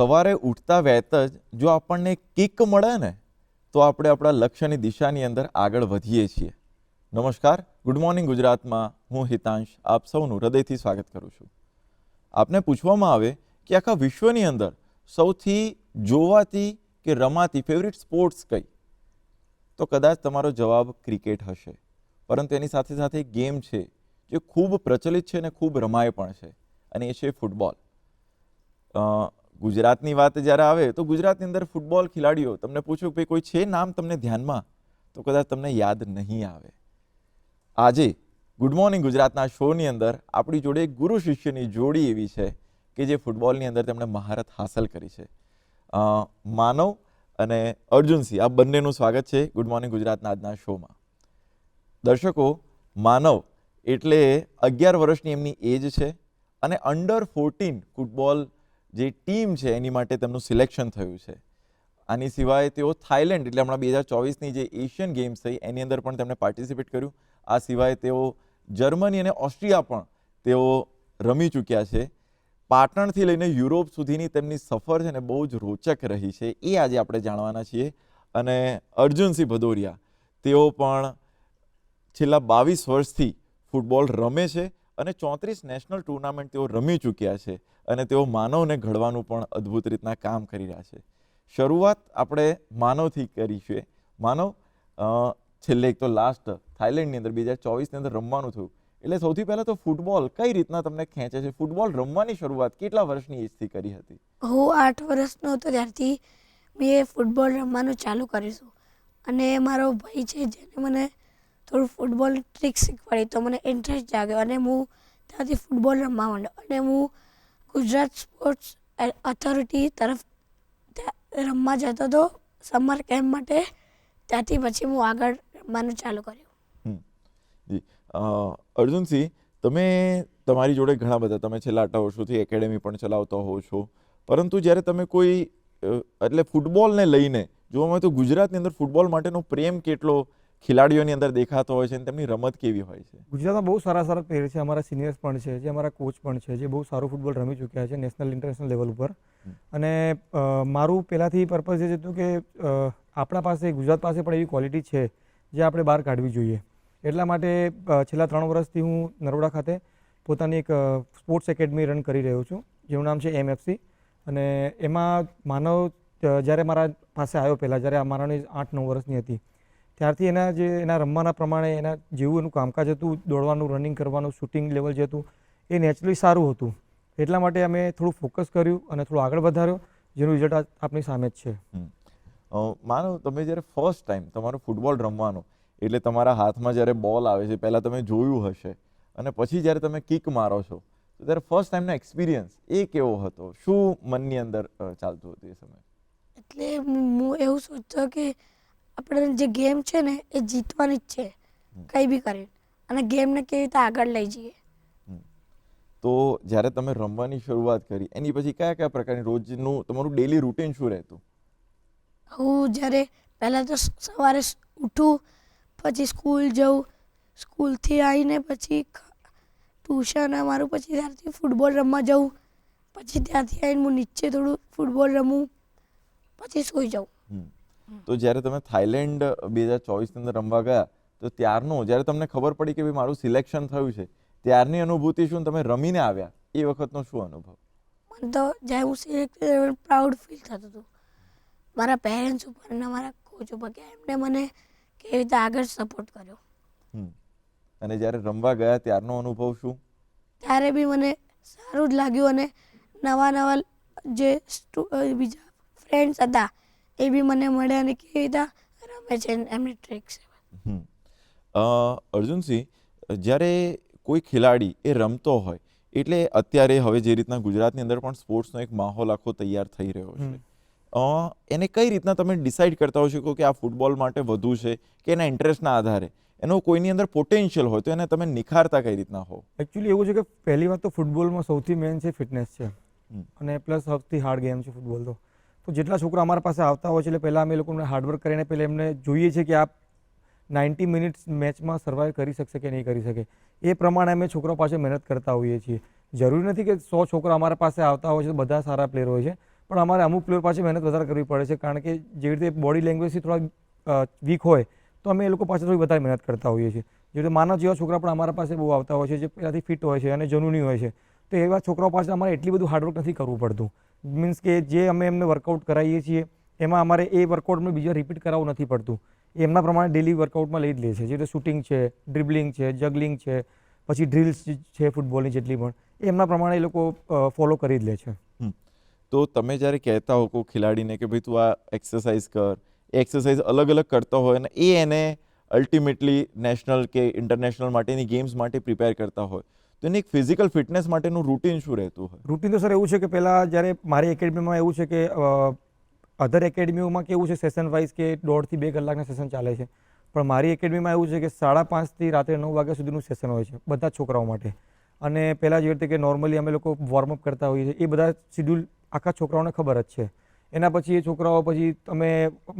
સવારે ઉઠતા વહેત જ જો આપણને કિક મળે ને, તો આપણે આપણા લક્ષ્યની દિશાની અંદર આગળ વધીએ છીએ. નમસ્કાર, ગુડ મોર્નિંગ ગુજરાતમાં. હું હિતાંશ. આપ સૌનું હૃદયથી સ્વાગત કરું છું. આપને પૂછવામાં આવે કે આખા વિશ્વની અંદર સૌથી જોવાતી કે રમાતી ફેવરિટ સ્પોર્ટ્સ કઈ? તો કદાચ તમારો જવાબ ક્રિકેટ હશે. પરંતુ એની સાથે સાથે ગેમ છે, જે ખૂબ પ્રચલિત છે અને ખૂબ રમાય પણ છે, અને એ છે ફૂટબોલ ગુજરાતની વાત જ્યારે આવે તો ગુજરાતની અંદર ફૂટબોલ ખેલાડીઓ, તમને પૂછો કે કોઈ છે નામ તમને ધ્યાનમાં? તો કદાચ તમને યાદ નહીં આવે. આજે ગુડ મોર્નિંગ ગુજરાતના શોની અંદર આપણી જોડે ગુરુ શિષ્યની જોડી એવી છે કે જે ફૂટબોલની અંદર તેમણે મહારત હાંસલ કરી છે. માનવ અને અર્જુનસિંહ આ બંનેનું સ્વાગત છે ગુડ મોર્નિંગ ગુજરાતના આજના શોમાં. દર્શકો, માનવ એટલે અગિયાર વર્ષની એમની એજ છે અને અંડર ફોર્ટીન ફૂટબોલ જે ટીમ છે, એની માટે તેમનું સિલેક્શન થયું છે. આની સિવાય તેઓ થાઇલેન્ડ, એટલે હમણાં બે હજાર ચોવીસની જે એશિયન ગેમ્સ થઈ, એની અંદર પણ તેમણે પાર્ટિસિપેટ કર્યું. આ સિવાય તેઓ જર્મની અને ઓસ્ટ્રિયા પણ તેઓ રમી ચૂક્યા છે. પાટણથી લઈને યુરોપ સુધીની તેમની સફર છે ને બહુ જ રોચક રહી છે, એ આજે આપણે જાણવાના છીએ. અને અર્જુનસિંહ ભદોરિયા, તેઓ પણ છેલ્લા બાવીસ વર્ષથી ફૂટબોલ રમે છે અને ચોત્રીસ નેશનલ ટુર્નામેન્ટ તેઓ રમી ચૂક્યા છે. અને તેઓ માનવને ઘડવાનું પણ અદ્ભુત રીતના કામ કરી રહ્યા છે. શરૂઆત આપણે માનવથી કરી છે. માનવ છેલ્લે એક તો લાસ્ટ થાઇલેન્ડની અંદર બે હજાર ચોવીસની અંદર રમવાનું થયું. એટલે સૌથી પહેલાં તો ફૂટબોલ કઈ રીતના તમને ખેંચે છે? ફૂટબોલ રમવાની શરૂઆત કેટલા વર્ષની એજથી કરી હતી? હું આઠ વર્ષનો હતો ત્યારથી મેં ફૂટબોલ રમવાનું ચાલુ કરીશું. અને મારો ભાઈ છે જેને મને થોડું ફૂટબોલ ટ્રીક શીખવાડી તો મને ઇન્ટરેસ્ટ જાગ્યો અને હું ત્યાંથી ફૂટબોલ રમવા માંડ્યો. અને હું ગુજરાત સ્પોર્ટ્સ ઓથોરિટી તરફ રમવા જતો હતો સમર કેમ્પ માટે. ત્યાંથી પછી હું આગળ રમવાનું ચાલુ કર્યું. જી. અર્જુનસિંહ, તમે તમારી જોડે ઘણા બધા, તમે છેલ્લા આટલા વર્ષોથી એકેડેમી પણ ચલાવતા હો છો. પરંતુ જ્યારે તમે કોઈ એટલે ફૂટબોલને લઈને જોવામાં આવે તો ગુજરાતની અંદર ફૂટબોલ માટેનો પ્રેમ કેટલો ખેલાડીઓની અંદર દેખાતો હોય છે અને તેમની રમત કેવી હોય છે. ગુજરાતમાં બહુ સારા સારા પ્લેયર છે અમારા સિનિયર્સ પણ છે જે અમારા કોચ પણ છે જે બહુ સારું ફૂટબોલ રમી ચૂક્યા છે નેશનલ ઇન્ટરનેશનલ લેવલ ઉપર. અને મારું પહેલાંથી પર્પઝ એ જ હતું કે આપણા પાસે ગુજરાત પાસે પણ એવી ક્વોલિટી છે જે આપણે બહાર કાઢવી જોઈએ. એટલા માટે છેલ્લા ત્રણ વર્ષથી હું નરોડા ખાતે પોતાની એક સ્પોર્ટ્સ એકેડમી રન કરી રહ્યો છું જેનું નામ છે એમએફસી અને એમાં માનવ જ્યારે મારા પાસે આવ્યો પહેલાં જ્યારે મારાની આઠ નવ વર્ષની હતી ત્યારથી એના જે એના રમવાના પ્રમાણે એના જેવું એનું કામકાજ હતું દોડવાનું રનિંગ કરવાનું શૂટિંગ લેવલ જે હતું એ નેચરલી સારું હતું. એટલા માટે અમે થોડું ફોકસ કર્યું અને થોડું આગળ વધાર્યો જેનું રિઝલ્ટ આપણી સામે જ છે. માનો તમે જ્યારે ફર્સ્ટ ટાઈમ તમારો ફૂટબોલ રમવાનો એટલે તમારા હાથમાં જ્યારે બોલ આવે છે પહેલાં તમે જોયું હશે અને પછી જ્યારે તમે કિક મારો છો તો ત્યારે ફર્સ્ટ ટાઈમનો એક્સપિરિયન્સ એ કેવો હતો? શું મનની અંદર ચાલતું હતું એ સમયે? એટલે હું એવું સોચતો કે આપણે જે ગેમ છે ને એ જીતવાની જ છે કંઈ બી કરીને. અને ગેમને કેવી રીતે આગળ લઈ જઈએ. તો જ્યારે તમે રમવાની શરૂઆત કરી એની પછી કયા કયા પ્રકારની રોજનું તમારું ડેલી રૂટીન શું રહેતું? હું જ્યારે પહેલાં તો સવારે ઉઠું પછી સ્કૂલ જઉં સ્કૂલથી આવીને પછી ટ્યુશન અમારું પછી ત્યારથી ફૂટબોલ રમવા જઉં પછી ત્યાંથી આવીને હું નીચે થોડું ફૂટબોલ રમું પછી સૂઈ જાઉં. તો જ્યારે તમે થાઇલેન્ડ બે હજાર ચોવીસની અંદર રમવા ગયા તો ત્યારનું જ્યારે તમને ખબર પડી કે ભાઈ મારું સિલેક્શન થયું છે ત્યારની અનુભૂતિ શું? તમે રમીને આવ્યા એ વખતનો શું અનુભવ? મને તો જ્યારે હું સિલેક્ટ પ્રાઉડ ફીલ થતું હતું. મારા પેરેન્ટ્સ ઉપર અને મારા કોચ ઉપર કે એમને મને કેવી રીતે આગળ સપોર્ટ કર્યો. અને જ્યારે રમવા ગયા ત્યારનો અનુભવ શું? ત્યારે બી મને સારું જ લાગ્યું અને નવા નવા જે બીજા ફ્રેન્ડ્સ હતા એ બી મને મળ્યા અને કેવી રીતે? રમે છે એમની ટ્રિક્સ છે. અ, અર્જુનસિંહ જ્યારે કોઈ ખેલાડી એ રમતો હોય એટલે અત્યારે હવે જે રીતના ગુજરાતની અંદર પણ સ્પોર્ટ્સનો એક માહોલ આખો તૈયાર થઈ રહ્યો છે. એને કઈ રીતના તમે ડિસાઇડ કરતા હો છો કે આ ફૂટબોલ માટે વધુ છે કે એના ઇન્ટરેસ્ટના આધારે? એનો કોઈની અંદર પોટેન્શિયલ હોય તો એને તમે નિખારતા કઈ રીતના હો એકચ્યુઅલી એવું છે કે પહેલી વાત તો ફૂટબોલમાં સૌથી મેઇન છે ફિટનેસ છે. અને પ્લસ સૌથી હાર્ડ ગેમ છે ફૂટબોલ તો. તો જેટલા છોકરા અમારા પાસે આવતા હોય છે, એટલે પહેલાં અમે લોકોને હાર્ડવર્ક કરીને પહેલાં એમને જોઈએ છે કે આ નાઇન્ટી મિનિટ્સ મેચમાં સર્વાઈવ કરી શકશે કે નહીં કરી શકે. એ પ્રમાણે અમે છોકરાઓ પાસે મહેનત કરતા હોઈએ છીએ. જરૂરી નથી કે સો છોકરા અમારા પાસે આવતા હોય છે, તો બધા સારા પ્લેયર હોય છે, પણ અમારે અમુક પ્લેયર પાસે મહેનત વધારે કરવી પડે છે, કારણ કે જેવી રીતે બોડી લેંગ્વેજથી થોડા વીક હોય, તો અમે એ લોકો પાસે થોડી વધારે મહેનત કરતા હોઈએ છીએ. જેવી રીતે માનવ જેવા છોકરા પણ અમારા પાસે બહુ આવતા હોય છે, જે પહેલાંથી ફિટ હોય છે અને જનૂની હોય છે. તો એવા છોકરાઓ પાસે અમારે એટલી બધું હાર્ડવર્ક નથી કરવું પડતું. મીન્સ કે જે અમે એમને વર્કઆઉટ કરાવીએ છીએ, એમાં અમારે એ વર્કઆઉટ અમને બીજા રિપીટ કરાવવું નથી પડતું. એમના પ્રમાણે ડેલી વર્કઆઉટમાં લઈ જ લે છે. જે શૂટિંગ છે ડ્રિબલિંગ છે જગલિંગ છે, પછી ડ્રિલ્સ છે ફૂટબોલની જેટલી પણ, એમના પ્રમાણે એ લોકો ફોલો કરી જ લે છે. તો તમે જ્યારે કહેતા હો કોઈ ખેલાડીને કે ભાઈ તું આ એક્સરસાઇઝ કર એક્સરસાઇઝ અલગ અલગ કરતો હોય અને એ એને અલ્ટિમેટલી નેશનલ કે ઇન્ટરનેશનલ માટેની ગેમ્સ માટે પ્રિપેર કરતા હોય તો એની એક ફિઝિકલ ફિટનેસ માટેનું રૂટીન શું રહેતું હોય? રૂટીન તો સર એવું છે કે પહેલાં જ્યારે મારી એકેડમીમાં એવું છે કે અધર એકેડમીઓમાં કેવું છે સેશન વાઇઝ કે દોઢથી બે કલાકના સેશન ચાલે છે. પણ મારી એકેડમીમાં એવું છે કે સાડા પાંચથી રાત્રે નવ વાગ્યા સુધીનું સેશન હોય છે, બધા છોકરાઓ માટે. અને પહેલાં જેવી રીતે કે નોર્મલી અમે લોકો વોર્મઅપ કરતા હોઈએ છીએ, એ બધા શિડ્યુલ આખા છોકરાઓને ખબર જ છે. એના પછી એ છોકરાઓ પછી અમે,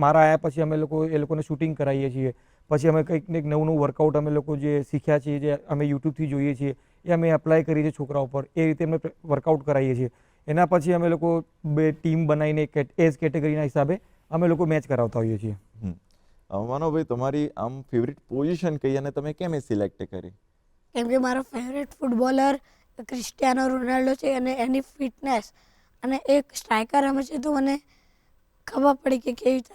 મારા આવ્યા પછી અમે લોકો એ લોકોને શૂટિંગ કરાવીએ છીએ. પછી અમે કંઈક ને નવું નવું વર્કઆઉટ અમે લોકો જે શીખ્યા છીએ જે અમે યુટ્યુબથી જોઈએ છીએ એ અમે એપ્લાય કરીએ છીએ છોકરાઓ પર. એ રીતે અમે વર્કઆઉટ કરાવીએ છીએ. એના પછી અમે લોકો બે ટીમ બનાવીને એજ કેટેગરીના હિસાબે અમે લોકો મેચ કરાવતા હોઈએ છીએ. માનવભાઈ તમારી આમ ફેવરિટ પોઝિશન કઈ અને તમે કેમ એ સિલેક્ટ કરી? કેમ કે મારો ફેવરેટ ફૂટબોલર ક્રિસ્ટિયાનો રોનાલ્ડો છે અને એની ફિટનેસ અને એક સ્ટ્રાઇકર રમે છે તો મને ખબર પડી કે કેવી રીતે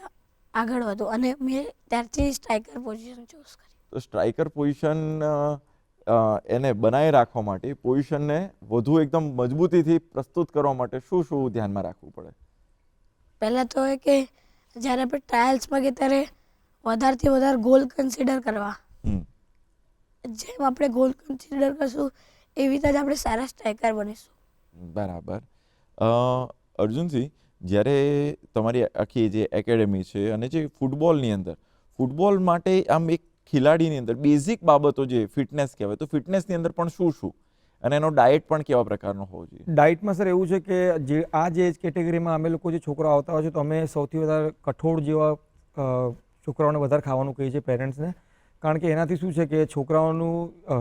આગળ વધો અને મેં ત્યારથી સ્ટ્રાઇકર પોઝિશન ચૂઝ કરી. તો સ્ટ્રાઇકર પોઝિશન એને બનાવી રાખવા માટે પોઝિશનને વધુ એકદમ મજબૂતીથી પ્રસ્તુત કરવા માટે શું શું ધ્યાનમાં રાખવું પડે? પહેલાં તો એ કે જ્યારે આપણે ટ્રાયલ્સમાં કે ત્યારે વધારેથી વધારે ગોલ કન્સિડર કરવા. જેમ આપણે ગોલ કન્સિડર કરશું એવી રીતે જ આપણે સારા સ્ટ્રાઇકર બનીશું. બરાબર. અર્જુનસિંહ જ્યારે તમારી આખી જે એકેડેમી છે અને જે ફૂટબોલની અંદર ફૂટબોલ માટે આમ એક ખેલાડીની અંદર બેઝિક બાબતો જે ફિટનેસ કહેવાય, તો ફિટનેસની અંદર પણ શું શું? અને એનો ડાયટ પણ કેવા પ્રકારનો હોવો જોઈએ? ડાયટમાં સર એવું છે કે જે આ જે એજ કેટેગરીમાં અમે લોકો જે છોકરાઓ આવતા હોય છે, તો અમે સૌથી વધારે કઠોળ જેવા છોકરાઓને વધારે ખાવાનું કહીએ છીએ પેરેન્ટ્સને કારણ કે એનાથી શું છે કે છોકરાઓનું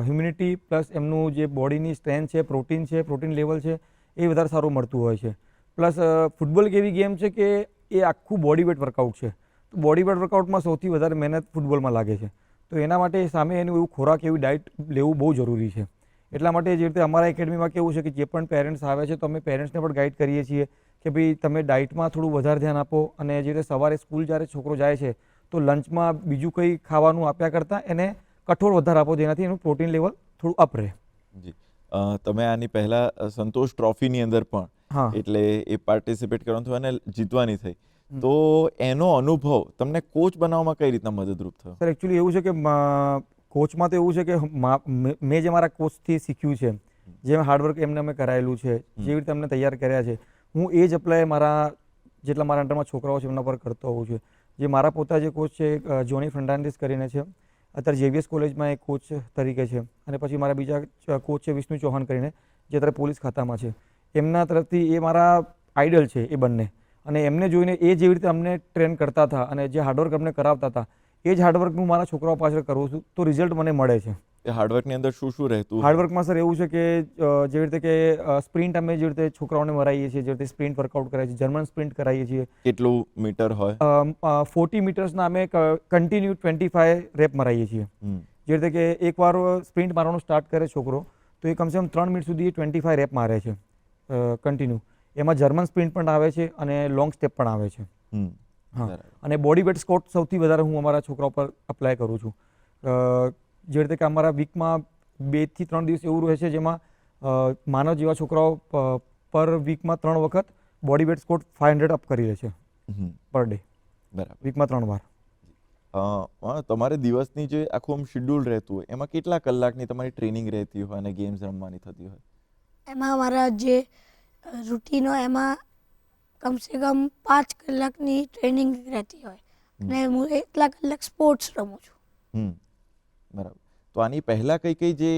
હ્યુમિનિટી પ્લસ એમનું જે બોડીની સ્ટ્રેન્થ છે પ્રોટીન છે પ્રોટીન લેવલ છે, એ વધારે સારું મળતું હોય છે. પ્લસ ફૂટબોલ એક એવી ગેમ છે કે એ આખું બોડી વેટ વર્કઆઉટ છે. તો બોડી વેટ વર્કઆઉટમાં સૌથી વધારે મહેનત ફૂટબોલમાં લાગે છે. તો એના માટે સામે એનું એવું ખોરાક, એવી ડાયટ લેવું બહુ જરૂરી છે. એટલા માટે જે રીતે અમારા એકેડમીમાં કેવું છે કે જે પણ પેરેન્ટ્સ આવે છે, તો અમે પેરેન્ટ્સને પણ ગાઈડ કરીએ છીએ કે ભાઈ તમે ડાયટમાં થોડું વધારે ધ્યાન આપો અને જે રીતે સવારે સ્કૂલ જ્યારે છોકરો જાય છે, તો લંચમાં બીજું કંઈ ખાવાનું આપ્યા કરતાં એને કઠોળ વધારે આપો, જેનાથી એનું પ્રોટીન લેવલ થોડું અપ રહે. જી. તમે આની પહેલાં સંતોષ ટ્રોફીની અંદર પણ એટલે એ પાર્ટિસિપેટ કરવાનું થયું અને જીતવાની થઈ. તો એનો અનુભવ તમને કોચ બનાવવામાં કઈ રીતના મદદરૂપ થયો? સર એકચ્યુઅલી એવું છે કે કોચમાં તો એવું છે કે મા- જે મારા કોચથી શીખ્યું છે જે હાર્ડવર્ક એમને અમે કરાયેલું છે જેવી રીતે અમને તૈયાર કર્યા છે હું એ જ અપ્લાય મારા જેટલા મારા અંડરમાં છોકરાઓ છે એમના પર કરતો હોઉં છું. જે મારા પોતા જે કોચ છે જોની ફર્નાન્ડિસ કરીને છે અત્યારે જેવીએસ કોલેજમાં એક કોચ તરીકે છે અને પછી મારા બીજા કોચ છે વિષ્ણુ ચૌહાણ કરીને જે અત્યારે પોલીસ ખાતામાં છે. એમના તરફથી એ મારા આઈડલ છે એ બંને. અને એમને જોઈને એ જેવી રીતે અમને ટ્રેન કરતા હતા અને જે હાર્ડવર્ક અમને કરાવતા હતા એ જ હાર્ડવર્ક હું મારા છોકરાઓ પાછળ કરું છું તો રિઝલ્ટ મને મળે છે. એ હાર્ડવર્કની અંદર શું શું રહેતું હાર્ડવર્કમાં સર એવું છે કે જેવી રીતે કે સ્પ્રિન્ટ અમે જેવી રીતે છોકરાઓને મરાઈએ છીએ જેવી રીતે સ્પ્રિન્ટ વર્કઆઉટ કરાવીએ છીએ જર્મન સ્પ્રિન્ટ કરાવીએ છીએ. કેટલું મીટર હોય? ફોર્ટી મીટર્સના અમે કન્ટિન્યુ ટ્વેન્ટી ફાઈવ રેપ મરાઈએ છીએ. જેવી જે રીતે કે એકવાર સ્પ્રિન્ટ મારવાનું સ્ટાર્ટ કરે છોકરો તો એ કમસે કમ ત્રણ મિનિટ સુધી ટ્વેન્ટી ફાઈવ રેપ મારે છે. કન્ટિન્યુ એમાં જર્મન સ્પ્રિન્ટ પણ આવે છે અને લોંગ સ્ટેપ પણ આવે છે. હા. અને બોડી વેટ સ્કોટ સૌથી વધારે હું અમારા છોકરાઓ પર અપ્લાય કરું છું. જે રીતે કે અમારા વીકમાં બેથી ત્રણ દિવસ એવું રહે છે જેમાં માનવ જેવા છોકરાઓ પર વીકમાં ત્રણ વખત body weight squat five hundred up કરી લે છે પર ડે બરાબર. વીકમાં ત્રણ વાર. તમારે દિવસની જે આખું આમ શેડ્યુલ રહેતું હોય એમાં કેટલા કલાકની તમારી ટ્રેનિંગ રહેતી હોય અને ગેમ્સ રમવાની થતી હોય? એમાં મારા જે રૂટીન એમાં કમસે કમ પાંચ કલાકની ટ્રેનિંગ રહેતી હોય. અને હું એટલા કલાક સ્પોર્ટ્સ રમું છું. બરાબર. તો આની પહેલા કઈ કઈ જે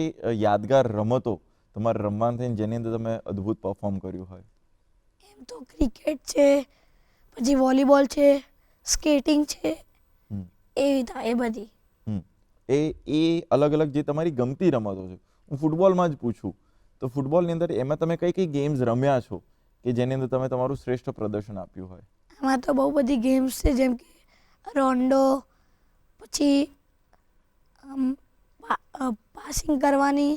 યાદગાર રમતો તમારે રમવાનું થઈને જેની અંદર તમે અદ્ભુત પરફોર્મ કર્યું હોય? એમ તો ક્રિકેટ છે પછી વોલીબોલ છે સ્કેટિંગ છે એવી એ બધી. એ એ અલગ અલગ જે તમારી ગમતી રમતો છે હું ફૂટબોલમાં જ પૂછું. તો ફૂટબોલની અંદર એમાં તમે કઈ કઈ ગેમ્સ રમ્યા છો કે જેની અંદર તમે તમારું શ્રેષ્ઠ પ્રદર્શન આપ્યું હોય? એમાં તો બહુ બધી ગેમ્સ છે જેમ કે રોન્ડો પછી પાસિંગ કરવાની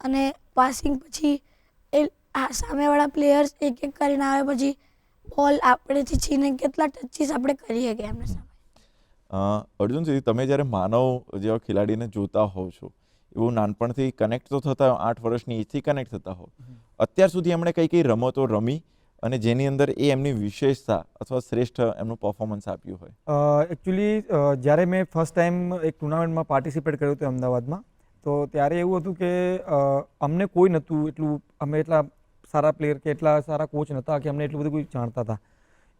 અને પાસિંગ પછી એ આ સામેવાળા પ્લેયર્સ એક એક કરીને આવે પછી બોલ આપણેથી છીને કેટલા ટચીસ આપણે કરી શકીએ એમને સામે અર્જુન સુધી તમે જ્યારે માનવ જેવા ખેલાડીને જોતા હોવ છો એવું નાનપણથી કનેક્ટ તો થતા આઠ વર્ષની એજથી કનેક્ટ થતા હો અત્યાર સુધી એમણે કઈ કઈ રમતો રમી અને જેની અંદર એ એમની વિશેષતા અથવા શ્રેષ્ઠ એમનું પરફોર્મન્સ આપ્યું હોય? એકચ્યુઅલી જ્યારે મેં ફર્સ્ટ ટાઈમ એક ટુર્નામેન્ટમાં પાર્ટિસિપેટ કર્યું હતું અમદાવાદમાં તો ત્યારે એવું હતું કે અમને કોઈ નહોતું એટલું અમે એટલા સારા પ્લેયર કે એટલા સારા કોચ નહોતા કે અમને એટલું બધું કોઈ જાણતા હતા.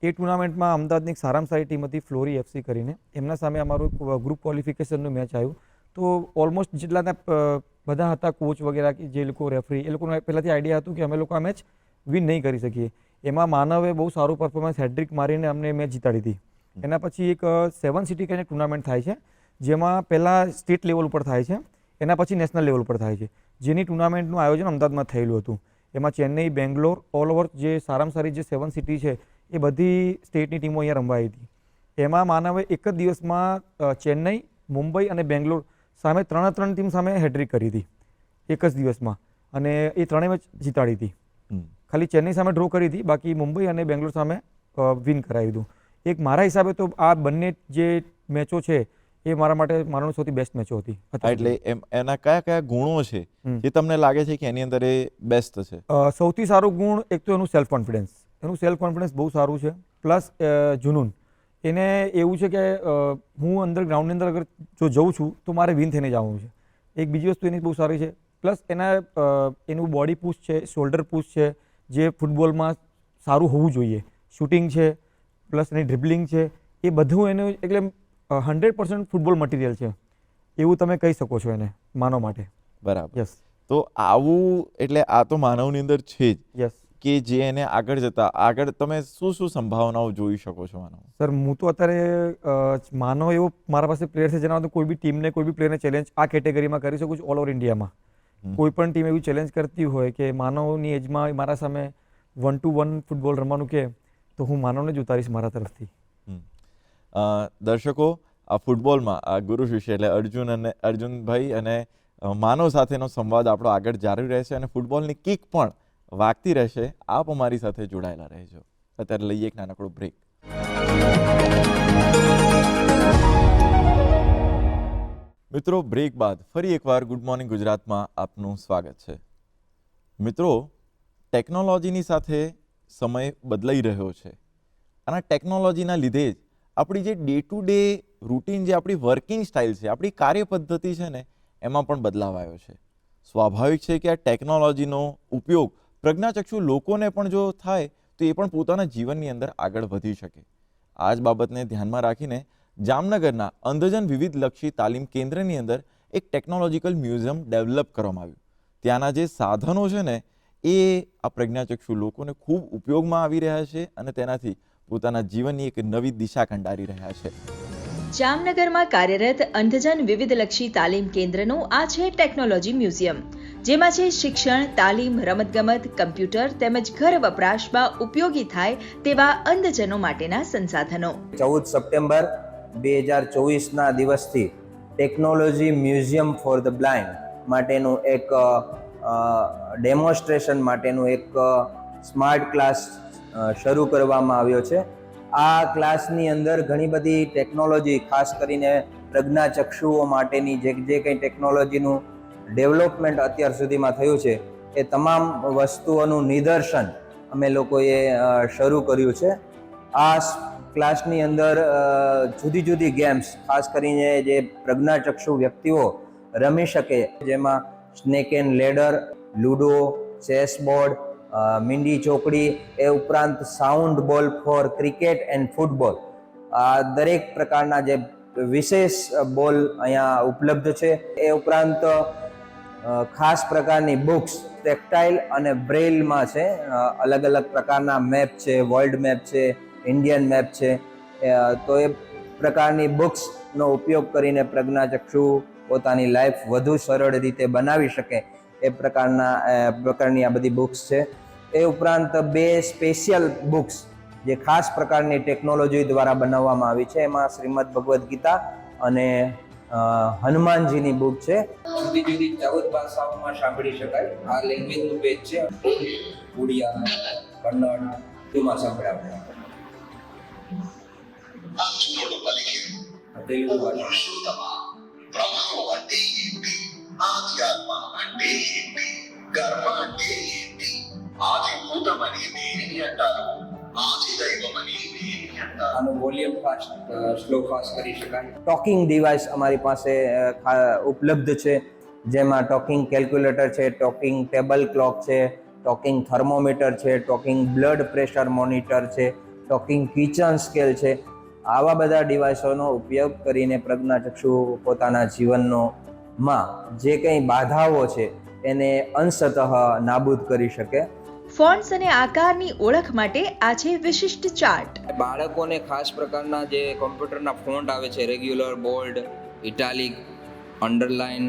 એ ટુર્નામેન્ટમાં અમદાવાદની એક સારામાં સારી ટીમ હતી ફ્લોરી એફસી કરીને. એમના સામે અમારું ગ્રુપ ક્વોલિફિકેશનનું મેચ આવ્યું. તો ઓલમોસ્ટ જેટલા ત્યાં બધા હતા કોચ વગેરે કે જે લોકો રેફરી એ લોકોને પહેલાંથી આઈડિયા હતું કે અમે લોકો આ મેચ વિન નહીં કરી શકીએ. એમાં માનવે બહુ સારું પરફોર્મન્સ હેડ્રિક મારીને અમને મેચ જીતાડી હતી. એના પછી એક સેવન સિટી કરીને ટુર્નામેન્ટ થાય છે, જેમાં પહેલાં સ્ટેટ લેવલ ઉપર થાય છે, એના પછી નેશનલ લેવલ ઉપર થાય છે. જેની ટુર્નામેન્ટનું આયોજન અમદાવાદમાં થયેલું હતું. એમાં ચેન્નઈ, બેંગ્લોર ઓલ ઓવર જે સારામાં સારી જે સેવન સિટી છે, એ બધી સ્ટેટની ટીમો અહીંયા રમવા હતી. એમાં માનવે એક જ દિવસમાં ચેન્નઈ, મુંબઈ અને બેંગ્લોર સામે ત્રણે ત્રણ ટીમ સામે હેટ્રિક કરી હતી. એક જ દિવસમાં. અને એ ત્રણેય મેચ જીતાડી હતી. ખાલી ચેન્નઈ સામે ડ્રો કરી હતી બાકી મુંબઈ અને બેંગ્લોર સામે વિન કરાવી દીધું. એક મારા હિસાબે તો આ બંને જે મેચો છે એ મારા માટે મારાનું સૌથી બેસ્ટ મેચો હતી. એટલે એમ એના કયા કયા ગુણો છે. જે તમને લાગે છે કે એની અંદર એ બેસ્ટ છે? સૌથી સારો ગુણ એક તો એનું સેલ્ફ કોન્ફિડન્સ એનું સેલ્ફ કોન્ફિડન્સ બહુ સારું છે. પ્લસ જુનૂન. એને એવું છે કે હું અંદર ગ્રાઉન્ડની અંદર અગર જો જઉં છું તો મારે વિન થઈને જવાનું છે. એક બીજી વસ્તુ એની બહુ સારી છે. પ્લસ એના એનું બોડી પુશ છે શોલ્ડર પુશ છે જે ફૂટબોલમાં સારું હોવું જોઈએ. શૂટિંગ છે પ્લસ એની ડ્રિબલિંગ છે એ બધું એનું એટલે હંડ્રેડ પર્સન્ટ ફૂટબોલ મટીરિયલ છે. એવું તમે કહી શકો છો એને માનવ માટે. બરાબર. યસ તો આવું એટલે આ તો માનવની અંદર છે જ. યસ કે જે એને આગળ જતા આગળ તમે શું શું સંભાવનાઓ જોઈ શકો છો માનો સર હું તો અત્યારે માનો એવો મારા પાસે પ્લેયર છે જેના કોઈ બી ટીમને કોઈ બી પ્લેયરને ચેલેન્જ આ કેટેગરીમાં કરી શકું છું ઓલ ઓવર ઇન્ડિયામાં કોઈ પણ ટીમ એવી ચેલેન્જ કરતી હોય કે માનવની એજમાં મારા સામે વન ટુ વન ફૂટબોલ રમવાનું કે તો હું માનવને જ ઉતારીશ મારા તરફથી. દર્શકો આ ફૂટબોલમાં આ ગુરુ શિષ્ય એટલે અર્જુન અને અર્જુનભાઈ અને માનવ સાથેનો સંવાદ આપણો આગળ જારી રહેશે અને ફૂટબોલની કિક પણ વાગતી રહેશે, આપ અમારી સાથે જોડાયેલા રહેજો. અત્યારે લઈએ એક નાનકડો બ્રેક મિત્રો બ્રેક બાદ ફરી એકવાર ગુડ મોર્નિંગ ગુજરાતમાં આપનું સ્વાગત છે. મિત્રો ટેકનોલોજીની સાથે સમય બદલાઈ રહ્યો છે. અને ટેકનોલોજીના લીધે જ આપણી જે ડે ટુ ડે રૂટીન જે આપણી વર્કિંગ સ્ટાઇલ છે, આપણી કાર્ય પદ્ધતિ છે ને, એમાં પણ બદલાવ આવ્યો છે. સ્વાભાવિક છે કે આ ટેકનોલોજીનો ઉપયોગ પ્રજ્ઞાચક્ષુ લોકોને પણ જો થાય, તો એ પણ પોતાના જીવનની અંદર આગળ વધી શકે. આ જ બાબતને ધ્યાનમાં રાખીને જામનગરના અંધજન વિવિધલક્ષી તાલીમ કેન્દ્રની અંદર એક ટેકનોલોજીકલ મ્યુઝિયમ ડેવલપ કરવામાં આવ્યું. ત્યાંના જે સાધનો છે ને, એ આ પ્રજ્ઞાચક્ષુ લોકોને ખૂબ ઉપયોગમાં આવી રહ્યા છે અને તેનાથી પોતાના જીવનની એક નવી દિશા કંડારી રહ્યા છે. જામનગરમાં કાર્યરત અંધજન વિવિધલક્ષી તાલીમ કેન્દ્રનું આ છે ટેકનોલોજી મ્યુઝિયમ. જેમાં છે શિક્ષણ, તાલીમ, રમતગમત, કમ્પ્યુટર તેમજ ઘર વપરાશમાં ઉપયોગી થાય તેવા અંધજનો માટેના સંસાધનો. ચૌદ સપ્ટેમ્બર બે હજાર ચોવીસના દિવસથી technology museum for the blind માટેનું એક ડેમોન્સ્ટ્રેશન માટેનું એક સ્માર્ટ ક્લાસ શરૂ કરવામાં આવ્યો છે. આ ક્લાસની અંદર ઘણી બધી ટેકનોલોજી, ખાસ કરીને પ્રજ્ઞાચક્ષુઓ માટેની જે જે કંઈ ટેકનોલોજીનું ડેવલપમેન્ટ અત્યાર સુધીમાં થયું છે, એ તમામ વસ્તુઓનું નિદર્શન અમે લોકોએ શરૂ કર્યું છે. આ ક્લાસની અંદર જુદી જુદી ગેમ્સ, ખાસ કરીને જે પ્રજ્ઞાચક્ષુ વ્યક્તિઓ રમી શકે, જેમાં snake and ladder, ludo, chess board મીંડી ચોકડી, એ ઉપરાંત સાઉન્ડ બોલ ફોર ક્રિકેટ એન્ડ ફૂટબોલ. આ દરેક પ્રકારના જે વિશેષ બોલ અહીંયા ઉપલબ્ધ છે. એ ઉપરાંત ખાસ પ્રકારની બુક્સ ટેક્ટાઇલ અને બ્રેઇલમાં છે. અલગ અલગ પ્રકારના મેપ છે, વર્લ્ડ મેપ છે, ઇન્ડિયન મેપ છે. તો એ પ્રકારની બુક્સનો ઉપયોગ કરીને પ્રજ્ઞાચક્ષુ પોતાની લાઈફ વધુ સરળ રીતે બનાવી શકે એ પ્રકારના પ્રકારની આ બધી બુક્સ છે. એ ઉપરાંત બે સ્પેશિયલ બુક્સ જે ખાસ પ્રકારની ટેકનોલોજી દ્વારા બનાવવામાં આવી છે. એમાં શ્રીમદ ભગવદ્ ગીતા અને હનુમાનજીની બુક છે જુદી જુદી ચૌદ ભાષાઓમાં સાંભળી શકાય આ લેંગ્વેજનું પેજ છે ઉડિયા કન્નડ તેમાં સંભળાવે તેલુગુ ભાષા బ్రహ్మం అంటే ఏంటి ఆధ్యాత్మ అంటే ఏంటి కర్మ అంటే ఏంటి ఆదిభూతం అని దేనిని అంటారు ఆది దైవం అని దేనిని అంటారు આનું વોલ્યુમ ફાસ્ટ સ્લો ફાસ્ટ કરી શકાય. ટોકિંગ ડિવાઇસ અમારી પાસે ઉપલબ્ધ છે. જેમાં ટોકિંગ કેલ્ક્યુલેટર છે ટોકિંગ ટેબલ ક્લોક છે ટોકિંગ થર્મોમીટર છે ટોકિંગ બ્લડ પ્રેશર મોનિટર છે ટોકિંગ કિચન સ્કેલ છે. આવા બધા ડિવાઇસોનો ઉપયોગ કરીને પ્રજ્ઞાચક્ષુ પોતાના જીવનનો, માં જે કંઈ બાધાઓ છે, એને અંશતઃ નાબૂદ કરી શકે. ફોન્ટ્સ અને આકારની ઓળખ માટે આ છે વિશિષ્ટ ચાર્ટ. બાળકોને ખાસ પ્રકારના જે કોમ્પ્યુટરના ફોન્ટ આવે છે, regular, bold, italic, underline,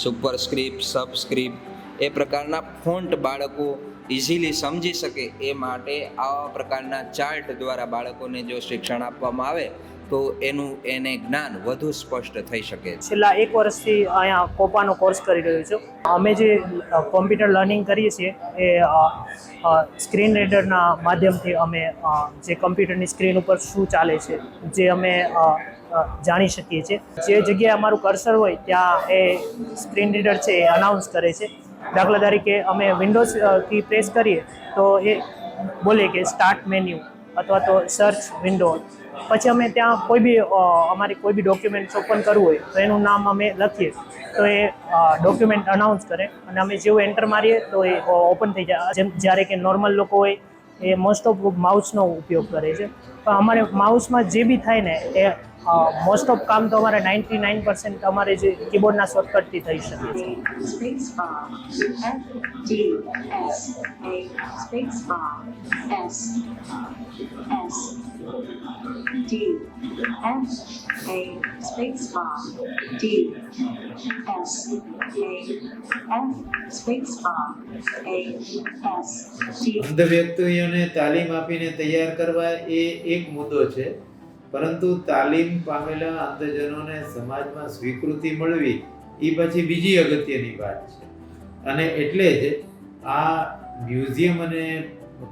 superscript, subscript, એ પ્રકારના ફોન્ટ બાળકો ઇઝીલી સમજી શકે એ માટે આવા પ્રકારના ચાર્ટ દ્વારા બાળકોને જો શિક્ષણ આપવામાં આવે તો એનું, એને જ્ઞાન વધુ સ્પષ્ટ થઈ શકે છેલ્લા એક વર્ષથી અહીંયા કોપાનો કોર્સ કરી રહ્યો છું. અમે જે કોમ્પ્યુટર લર્નિંગ કરીએ છીએ, એ સ્ક્રીન રીડરના માધ્યમથી અમે જે કમ્પ્યુટરની સ્ક્રીન ઉપર શું ચાલે છે, જે અમે જાણી શકીએ છીએ. જે જગ્યાએ અમારું કર્સર હોય, ત્યાં એ સ્ક્રીન રીડર છે, એ અનાઉન્સ કરે છે. દાખલા તરીકે અમે વિન્ડોઝ કી પ્રેસ કરીએ, તો એ બોલે કે સ્ટાર્ટ મેન્યુ અથવા તો સર્ચ વિન્ડો પછી અમે ત્યાં કોઈ બી અમારી કોઈ બી ડોક્યુમેન્ટ ઓપન કરવું હોય, તો એનું નામ અમે લખીએ. તો એ ડોક્યુમેન્ટ અનાઉન્સ કરે અને અમે જેવું એન્ટર મારીએ, તો એ ઓપન થઈ જાય. જેમ, જ્યારે કે નોર્મલ લોકો હોય, એ મોસ્ટ ઓફ માઉસનો ઉપયોગ કરે છે. પણ અમારે માઉસમાં જે બી થાય ને, એ મોસ્ટ ઓફ કામ તો અમારે નાઇન્ટી નાઇન પર્સન્ટ અમારે જે કીબોર્ડના શોર્ટકટથી થઈ શકે છે. અંધ વ્યક્તિઓને તાલીમ આપીને તૈયાર કરવા એ એક મુદ્દો છે. પરંતુ તાલીમ પામેલા અંધજનોને સમાજમાં સ્વીકૃતિ મળવી એ પછી બીજી અગત્યની વાત છે. અને એટલે જ આ મ્યુઝિયમ અને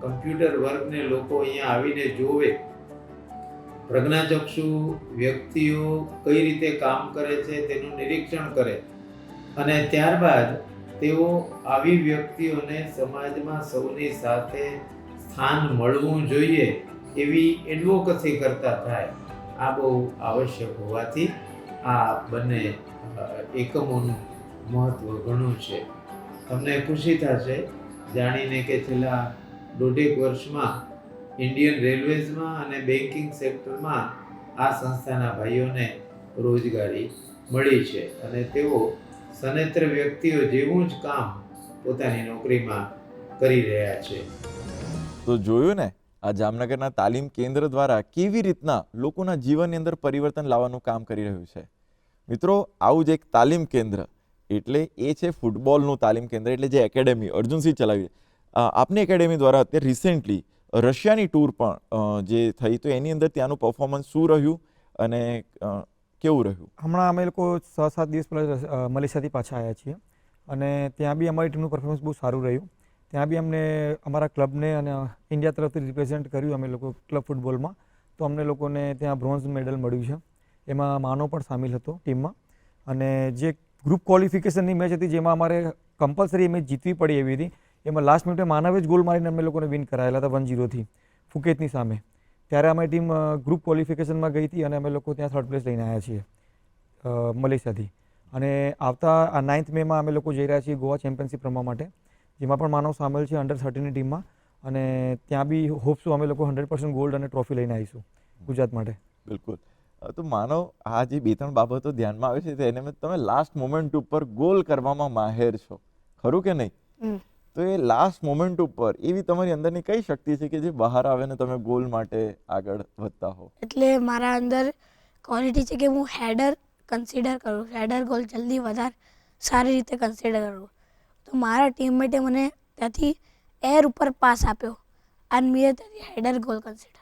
કમ્પ્યુટર વર્ગને લોકો અહીંયા આવીને જોવે. પ્રજ્ઞાચક્ષુ વ્યક્તિઓ કઈ રીતે કામ કરે છે તેનું નિરીક્ષણ કરે. અને ત્યારબાદ તેઓ આવી વ્યક્તિઓને સમાજમાં સૌની સાથે સ્થાન મળવું જોઈએ. એવી એડવોકસી કરતા થાય, આ બહુ આવશ્યક હોવાથી આ બંને એકમોનું મહત્વ ઘણું છે. તમને ખુશી થશે જાણીને કે છેલ્લા દોઢેક વર્ષમાં ઇન્ડિયન રેલવેઝમાં અને બેન્કિંગ સેક્ટરમાં આ સંસ્થાના ભાઈઓને રોજગારી મળી છે અને તેઓ સનેત્ર વ્યક્તિઓ જેવું જ કામ પોતાની નોકરીમાં કરી રહ્યા છે. તો જોયું ને આ જામનગરના તાલીમ કેન્દ્ર દ્વારા કેવી રીતના લોકોના જીવનની અંદર પરિવર્તન લાવવાનું કામ કરી રહ્યું છે? મિત્રો, આવું જ એક તાલીમ કેન્દ્ર એટલે એ છે ફૂટબોલનું તાલીમ કેન્દ્ર એટલે જે એકેડેમી, અર્જુનસિંહ ચલાવી. આપની એકેડેમી દ્વારા અત્યારે રિસેન્ટલી રશિયાની ટૂર પણ જે થઈ તો એની અંદર ત્યાંનું પરફોર્મન્સ શું રહ્યું અને કેવું રહ્યું? હમણાં અમે લોકો છ સાત દિવસ પહેલાં મલેશિયાથી પાછા આવ્યા છીએ અને ત્યાં બી અમારી ટીમનું પરફોર્મન્સ બહુ સારું રહ્યું. ત્યાં બી અમને અમારા ક્લબને અને ઇન્ડિયા તરફથી રિપ્રેઝેન્ટ કર્યું અમે લોકો ક્લબ ફૂટબોલમાં. તો અમને લોકોને ત્યાં બ્રોન્ઝ મેડલ મળ્યું છે. એમાં માનો પણ સામેલ હતો ટીમમાં. અને જે ગ્રુપ ક્વોલિફિકેશનની મેચ હતી, જેમાં અમારે કમ્પલસરી મેચ જીતવી પડી એવી હતી, એમાં લાસ્ટ મિનિટે માનવે જ ગોલ મારીને અમે લોકોને વિન કરાયેલા હતા વન જીરોથી ફુકેતની સામે. ત્યારે અમારી ટીમ ગ્રુપ ક્વોલિફિકેશનમાં ગઈ હતી અને અમે લોકો ત્યાં થર્ડ પ્લેસ લઈને આવ્યા છીએ મલેશિયાથી. અને આવતા, આ નાઇન્થ મેમાં અમે લોકો જઈ રહ્યા છીએ ગોવા ચેમ્પિયનશિપ રમવા માટે. જેમાં પણ માનવ સામેલ છે અંડર થર્ટીની ટીમમાં અને ત્યાં બી હોપશું અમે લોકો હંડ્રેડ પર્સન્ટ ગોલ્ડ અને ટ્રોફી લઈને આવીશું ગુજરાત માટે. બિલકુલ. તો માનવ આ જે બે ત્રણ બાબતો ધ્યાનમાં આવે છે તેને તમે લાસ્ટ મોમેન્ટ ઉપર ગોલ કરવામાં માહેર છો. ખરું કે નહીં? તો એ લાસ્ટ મોમેન્ટ ઉપર એવી તમારી અંદરની કઈ શક્તિ છે કે જે બહાર આવે ને તમે ગોલ માટે આગળ વધતા હો? એટલે મારા અંદર ક્વોલિટી છે કે હું હેડર કન્સિડર કરું. હેડર ગોલ જલ્દી વધારે સારી રીતે કન્સિડર કરું. તો મારા ટીમમેટે મને ત્યાંથી એર ઉપર પાસ આપ્યો. અને મેં ત્યાંથી હેડર ગોલ કન્સિડર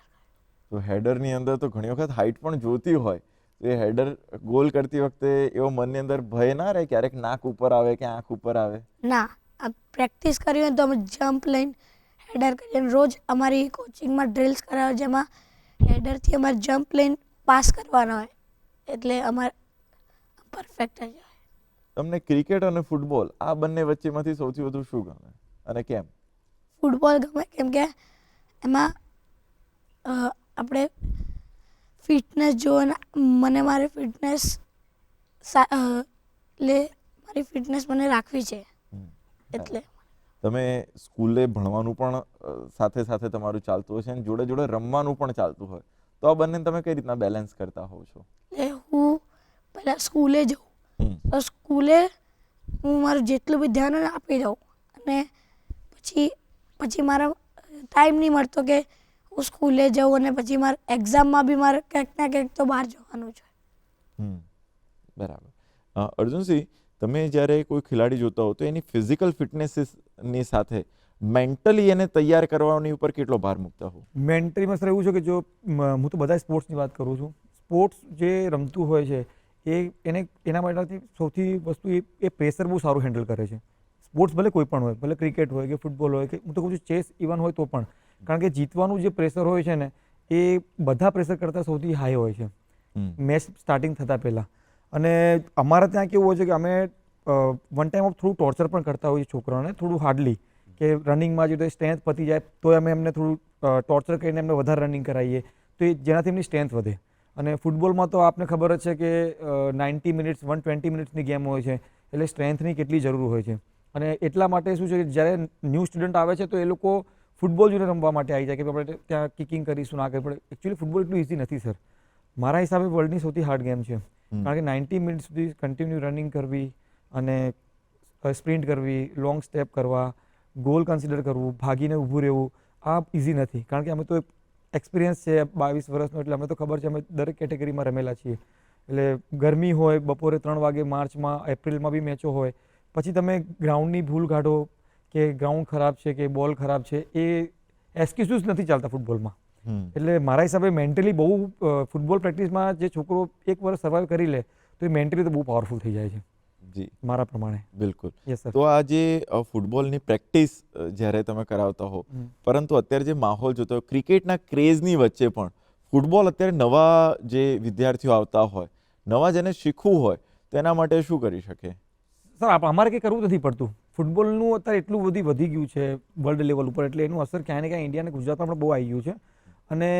તો હેડરની અંદર તો ઘણી વખત હાઇટ પણ જોતી હોય. તો એ હેડર ગોલ કરતી વખતે એવો મનની અંદર ભય ના રહે? ક્યારેક નાક ઉપર આવે કે આંખ ઉપર આવે? ના. આ પ્રેક્ટિસ કરી હોય તો અમે જમ્પ લઈને હેડર કરીએ અને રોજ અમારી કોચિંગમાં ડ્રિલ્સ કરાવે જેમાં હેડરથી અમારે જમ્પ લઈને પાસ કરવાનો હોય. એટલે અમારે પરફેક્ટ જ તમને ક્રિકેટ અને ફૂટબોલ આ બંને વચ્ચેમાંથી સૌથી વધુ શું ગમે? અને કેમ? ફૂટબોલ ગમે કેમ કે એમાં આપણે ફિટનેસ ને મને મારી ફિટનેસ એટલે મારી ફિટનેસ મને રાખવી છે. એટલે. તમે સ્કૂલે ભણવાનું પણ સાથે સાથે તમારું ચાલતું હશે અને જોડે જોડે રમવાનું પણ ચાલતું હોય. તો આ બંને તમે કઈ રીતના બેલેન્સ કરતા હોવ છો? એટલે હું પહેલાં સ્કૂલે જાઉં. તો સ્કૂલે હું મારું જેટલું બી ધ્યાન આપી દઉં. અને પછી પછી મારા ટાઈમ નહીં મળતો કે હું સ્કૂલે જાઉં અને પછી મારે એક્ઝામમાં બી મારે ક્યાંક ના ક્યાંક તો બહાર જવાનું છે બરાબર. અર્જુનસિંહ તમે જ્યારે કોઈ ખેલાડી જોતા હો તો એની ફિઝિકલ ફિટનેસની સાથે મેન્ટલી એને તૈયાર કરવાની ઉપર કેટલો ભાર મૂકતા હો? મેન્ટલી મસ્ત એવું છે કે જો હું તો બધા સ્પોર્ટ્સની વાત કરું છું. સ્પોર્ટ્સ જે રમતું હોય છે એ એને એના માટેથી સૌથી વસ્તુ એ એ પ્રેશર બહુ સારું હેન્ડલ કરે છે. સ્પોર્ટ્સ ભલે કોઈ પણ હોય ભલે ક્રિકેટ હોય કે ફૂટબોલ હોય કે હું તો કહું છું ચેસ ઇવન હોય તો પણ. કારણ કે જીતવાનું જે પ્રેશર હોય છે ને એ બધા પ્રેશર કરતાં સૌથી હાઈ હોય છે. મેચ સ્ટાર્ટિંગ થતાં પહેલાં. અને અમારે ત્યાં કેવું હોય છે કે અમે વન ટાઈમ ઓફ થોડું ટોર્ચર પણ કરતા હોઈએ છોકરાઓને થોડું હાર્ડલી કે રનિંગમાં જે સ્ટ્રેન્થ પતી જાય તો અમે એમને થોડું ટોર્ચર કરીને એમને વધારે રનિંગ કરાવીએ. તો એ જેનાથી એમની સ્ટ્રેન્થ વધે. અને ફૂટબોલમાં તો આપને ખબર જ છે કે નાઇન્ટી મિનિટ્સ વન ટ્વેન્ટી મિનિટ્સની ગેમ હોય છે એટલે સ્ટ્રેન્થની કેટલી જરૂર હોય છે. અને એટલા માટે શું છે કે જ્યારે ન્યૂ સ્ટુડન્ટ આવે છે તો એ લોકો ફૂટબોલ જોઈને રમવા માટે આવી જાય કે આપણે ત્યાં કિકિંગ કરીશું ના કરીશું. પણ એકચ્યુઅલી ફૂટબોલ એટલું ઇઝી નથી સર મારા હિસાબે વર્લ્ડની સૌથી હાર્ડ ગેમ છે. કારણ કે નાઇન્ટી મિનિટ સુધી કન્ટિન્યુ રનિંગ કરવી અને સ્પ્રિન્ટ કરવી લોંગ સ્ટેપ કરવા ગોલ કન્સિડર કરવું ભાગીને ઊભું રહેવું આ ઇઝી નથી. કારણ કે અમે તો એક્સપિરિયન્સ છે બાવીસ વર્ષનો એટલે અમે તો ખબર છે અમે દરેક કેટેગરીમાં રમેલા છીએ. એટલે ગરમી હોય બપોરે ત્રણ વાગે માર્ચમાં એપ્રિલમાં બી મેચો હોય. પછી તમે ગ્રાઉન્ડની ભૂલ કાઢો કે ગ્રાઉન્ડ ખરાબ છે કે બોલ ખરાબ છે એ એક્સક્યુઝ નથી ચાલતા ફૂટબોલમાં એટલે મારા હિસાબે મેન્ટલી બહુ ફૂટબોલ પ્રેક્ટિસમાં જે છોકરો એક વર્ષ સર્વાઈવ કરી લે તો એ મેન્ટલી તો બહુ પાવરફુલ થઈ જાય છે. જી. મારા પ્રમાણે. બિલકુલ. યસ તો આ જે ફૂટબોલની પ્રેક્ટિસ જ્યારે તમે કરાવતા હો પરંતુ અત્યારે જે માહોલ જોતો હોય ક્રિકેટના ક્રેઝની વચ્ચે પણ ફૂટબોલ અત્યારે નવા જે વિદ્યાર્થીઓ આવતા હોય નવા જેને શીખવું હોય તો એના માટે શું કરી શકે? સર આપ અમારે કંઈ કરવું નથી પડતું. ફૂટબોલનું અત્યારે એટલું બધી વધી ગયું છે વર્લ્ડ લેવલ ઉપર એટલે એનું અસર ક્યાંય ને ક્યાંય ઇન્ડિયાને ગુજરાતમાં પણ બહુ આવી ગયું છે. અને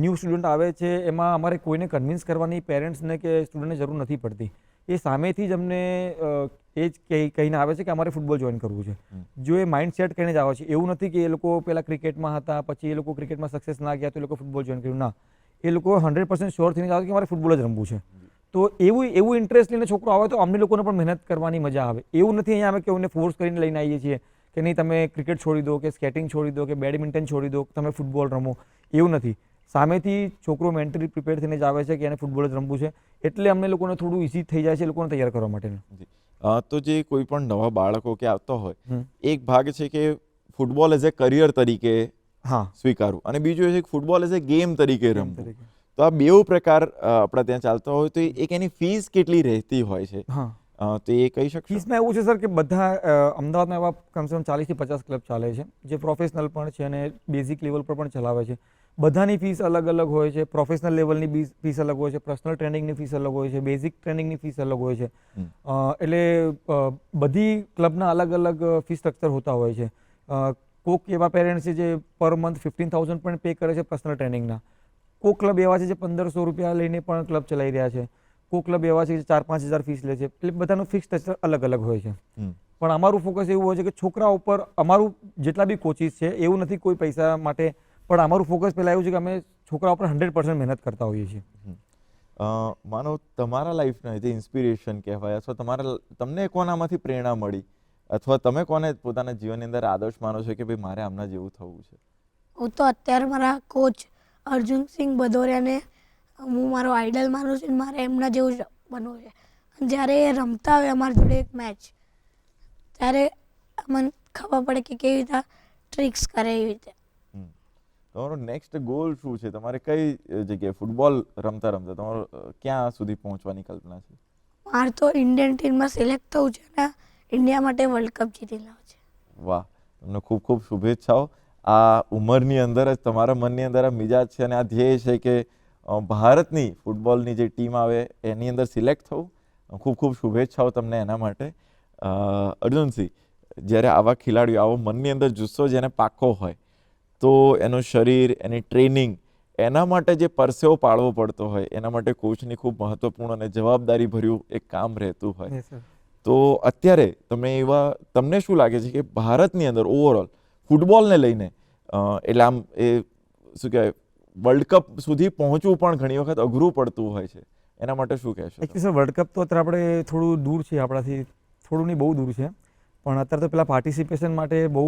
ન્યૂ સ્ટુડન્ટ આવે છે એમાં અમારે કોઈને કન્વિન્સ કરવાની પેરેન્ટ્સને કે સ્ટુડન્ટને જરૂર નથી પડતી. એ સામેથી જ અમને એ જ કહી કહીને આવે છે કે અમારે ફૂટબોલ જોઈન કરવું છે. જો એ માઇન્ડ સેટ કરીને જ આવે છે. એવું નથી કે એ લોકો પહેલાં ક્રિકેટમાં હતા પછી એ લોકો ક્રિકેટમાં સક્સેસ ના ગયા તો એ લોકો ફૂટબોલ જોઈન કર્યું. ના. એ લોકો હંડ્રેડ પર્સન્ટ શ્યોર થઈને આવે કે મારે ફૂટબોલ જ રમવું છે. તો એવું એવું ઇન્ટરેસ્ટ લઈને છોકરો આવે તો અમને લોકોને પણ મહેનત કરવાની મજા આવે. એવું નથી અહીંયા અમે કે એમને ફોર્સ કરીને લઈને આવીએ છીએ કે નહીં તમે ક્રિકેટ છોડી દો કે સ્કેટિંગ છોડી દો કે બેડમિન્ટન છોડી દો તમે ફૂટબોલ રમો. એવું નથી. સામેથી છોકરો મેન્ટલી પ્રિપેર થઈને જ આવે છે કે એને ફૂટબોલ જ રમવું છે. એટલે અમને લોકોને થોડું ઇઝી થઈ જાય છે લોકોને તૈયાર કરવા માટેનું. તો જે કોઈ પણ નવા બાળકો કે આવતા હોય એક ભાગ છે કે ફૂટબોલ એઝ એ કરિયર તરીકે હા. સ્વીકારવું. અને બીજું એ છે કે ફૂટબોલ એઝ એ ગેમ તરીકે રમવું. તો આ બેઉ પ્રકાર આપણા ત્યાં ચાલતા હોય તો એક એની ફીસ કેટલી રહેતી હોય છે? હા. તો એ કહી શકશો? ફીસમાં એવું છે સર કે બધા અમદાવાદમાં એવા કમસે કમ ચાલીસથી પચાસ ક્લબ ચાલે છે જે પ્રોફેશનલ પણ છે અને બેઝિક લેવલ પર પણ ચલાવે છે. બધાની ફીસ અલગ અલગ હોય છે પ્રોફેશનલ લેવલની ફીસ અલગ હોય છે પર્સનલ ટ્રેનિંગની ફીસ અલગ હોય છે બેઝિક ટ્રેનિંગની ફીસ અલગ હોય છે. એટલે બધી ક્લબના અલગ અલગ ફી સ્ટ્રક્ચર હોતા હોય છે. કોક એવા પેરેન્ટ્સ છે જે પર મંથ ફિફ્ટીન થાઉઝન્ડ પણ પે કરે છે પર્સનલ ટ્રેનિંગના કોક ક્લબ એવા છે જે પંદરસો રૂપિયા લઈને પણ ક્લબ ચલાવી રહ્યા છે. કોક ક્લબ એવા છે જે ચાર પાંચ હજાર ફીસ લે છે. એટલે બધાનું ફિક્સ સ્ટ્રક્ચર અલગ અલગ હોય છે. પણ અમારું ફોકસ એવું હોય છે કે છોકરા ઉપર અમારું જેટલા બી કોચિસ છે એવું નથી કોઈ પૈસા માટે પણ અમારું ફોકસ પહેલાં એવું છે કે અમે છોકરા ઉપર હંડ્રેડ પર્સન્ટ મહેનત કરતા હોઈએ છીએ. અ, માનો તમારા લાઈફના જે ઇન્સ્પિરેશન કહેવાય અથવા તમારા તમને કોનામાંથી પ્રેરણા મળી? અથવા તમે કોને પોતાના જીવનની અંદર આદર્શ માનો છો કે ભાઈ મારે આમના જેવું થવું છે? હું તો અત્યારે મારા કોચ અર્જુનસિંહ ભદોરિયાને હું મારો આઈડલ માનું છું મારે એમના જેવું બનવું છે. અને જ્યારે એ રમતા હોય અમારી જોડે એક મેચ ત્યારે મને ખબર પડે કે કેવી રીતે ટ્રિક્સ કરે એવી રીતે. તમારો નેક્સ્ટ ગોલ શું છે? તમારે કઈ જગ્યાએ ફૂટબોલ રમતા રમતા તમારો ક્યાં સુધી પહોંચવાની કલ્પના છે? મારે તો ઇન્ડિયન ટીમમાં સિલેક્ટ થવું છે અને ઇન્ડિયા માટે વર્લ્ડ કપ જીતી લાવવો છે. વાહ તમને ખૂબ ખૂબ શુભેચ્છાઓ. આ ઉંમરની અંદર જ તમારા મનની અંદર આ મિજાજ છે અને આ ધ્યેય છે કે ભારતની ફૂટબોલની જે ટીમ આવે એની અંદર સિલેક્ટ થવું. ખૂબ ખૂબ શુભેચ્છાઓ તમને એના માટે. અર્જુનસિંહ જ્યારે આવા ખેલાડીઓ આવો મનની અંદર જુસ્સો જેને પાકો હોય તો એનું શરીર એની ટ્રેનિંગ એના માટે જે પરસેવો પાડવો પડતો હોય એના માટે કોચની ખૂબ મહત્વપૂર્ણ અને જવાબદારી ભર્યું એક કામ રહેતું હોય. તો અત્યારે તમે એવા તમને શું લાગે છે કે ભારતની અંદર ઓવરઓલ ફૂટબોલને લઈને એટલે આમ એ શું કહેવાય વર્લ્ડ કપ સુધી પહોંચવું પણ ઘણી વખત અઘરું પડતું હોય છે. એના માટે શું કહેશો સર વર્લ્ડ કપ તો અત્યારે આપણે થોડું દૂર છે આપણાથી થોડું નહીં બહુ દૂર છે પણ અત્યારે તો પેલા પાર્ટિસિપેશન માટે બહુ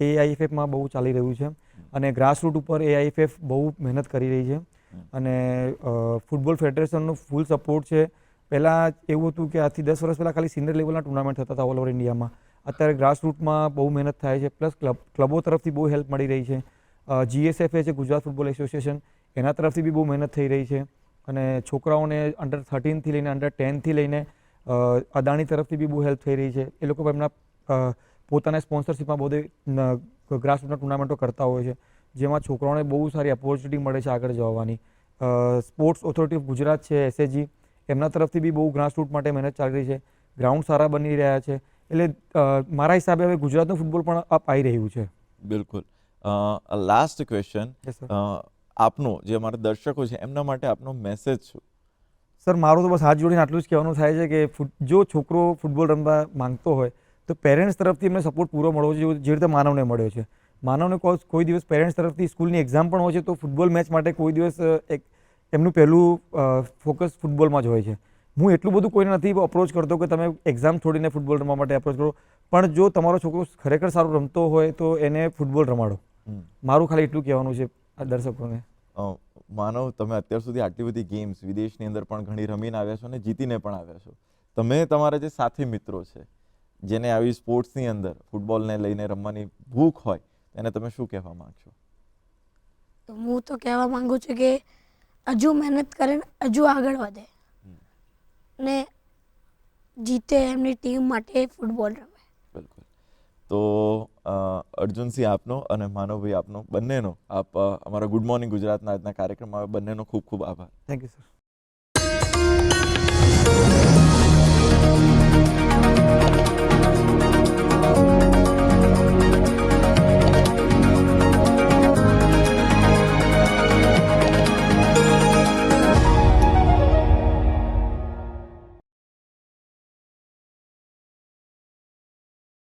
એઆઈએફએફમાં બહુ ચાલી રહ્યું છે. અને ગ્રાસરૂટ ઉપર એઆઈએફએફ બહુ મહેનત કરી રહી છે. અને ફૂટબોલ ફેડરેશનનો ફૂલ સપોર્ટ છે. પહેલાં એવું હતું કે આજથી દસ વર્ષ પહેલાં ખાલી સિનિયર લેવલના ટુર્નામેન્ટ થતા હતા ઓલ ઓવર ઇન્ડિયામાં અત્યારે ગ્રાસરૂટમાં બહુ મહેનત થાય છે. પ્લસ ક્લબ ક્લબો તરફથી બહુ હેલ્પ મળી રહી છે. જીએસએફએ છે, ગુજરાત ફૂટબોલ એસોસિએશન એના તરફથી બી બહુ મહેનત થઈ રહી છે. અને છોકરાઓને અંડર થર્ટીનથી લઈને અંડર ટેનથી લઈને અદાણી તરફથી બી બહુ હેલ્પ થઈ રહી છે. એ લોકો એમના પોતાના સ્પોન્સરશિપમાં બધે ગ્રાસરૂટના ટુર્નામેન્ટો કરતા હોય છે. જેમાં છોકરાઓને બહુ સારી ઓપોર્ચ્યુનિટી મળે છે આગળ જવાની. સ્પોર્ટ્સ ઓથોરિટી ઓફ ગુજરાત છે એસએજી એમના તરફથી બી બહુ ગ્રાસરૂટ માટે મહેનત ચાલી રહી છે. ગ્રાઉન્ડ સારા બની રહ્યા છે. એટલે મારા હિસાબે હવે ગુજરાતનું ફૂટબોલ પણ અપ આવી રહ્યું છે. બિલકુલ. લાસ્ટ ક્વેશ્ચન આપનો જે અમારા દર્શકો છે એમના માટે આપનો મેસેજ શું? સર મારું તો બસ હાથ જોડીને આટલું જ કહેવાનું થાય છે કે ફૂટ- જો છોકરો ફૂટબોલ રમવા માંગતો હોય તો પેરેન્ટ્સ તરફથી એમને સપોર્ટ પૂરો મળવો જોઈએ જે રીતે માનવને મળ્યો છે. માનવને કોઈ કોઈ દિવસ પેરેન્ટ્સ તરફથી સ્કૂલની એક્ઝામ પણ હોય છે તો ફૂટબોલ મેચ માટે કોઈ દિવસ એક એમનું પહેલું ફોકસ ફૂટબોલમાં જ હોય છે. હું એટલું બધું કોઈને નથી અપ્રોચ કરતો કે તમે એક્ઝામ છોડીને ફૂટબોલ રમવા માટે અપ્રોચ કરો. પણ જો તમારો છોકરો ખરેખર સારું રમતો હોય તો એને ફૂટબોલ રમાડો. મારું ખાલી એટલું કહેવાનું છે આ દર્શકોને. અ, માનવ તમે અત્યાર સુધી આટલી બધી ગેમ્સ વિદેશની અંદર પણ ઘણી રમીને આવ્યા છો અને જીતીને પણ આવ્યા છો. તમે તમારા જે સાથી મિત્રો છે જેને આવી સ્પોર્ટ્સની અંદર ફૂટબોલને લઈને રમવાની ભૂખ હોય એને તમે શું કહેવા માંગશો? તો હું તો કહેવા માંગુ છું કે હજુ મહેનત કરે હજુ આગળ વધે. ને જીતે એમની ટીમ માટે ફૂટબોલ રમે. તો અર્જુનસિંહ આપનો અને માનવભાઈ આપનો બંનેનો આપ અમારા ગુડ મોર્નિંગ ગુજરાતના આજના કાર્યક્રમમાં બંનેનો ખૂબ ખૂબ આભાર. Thank you sir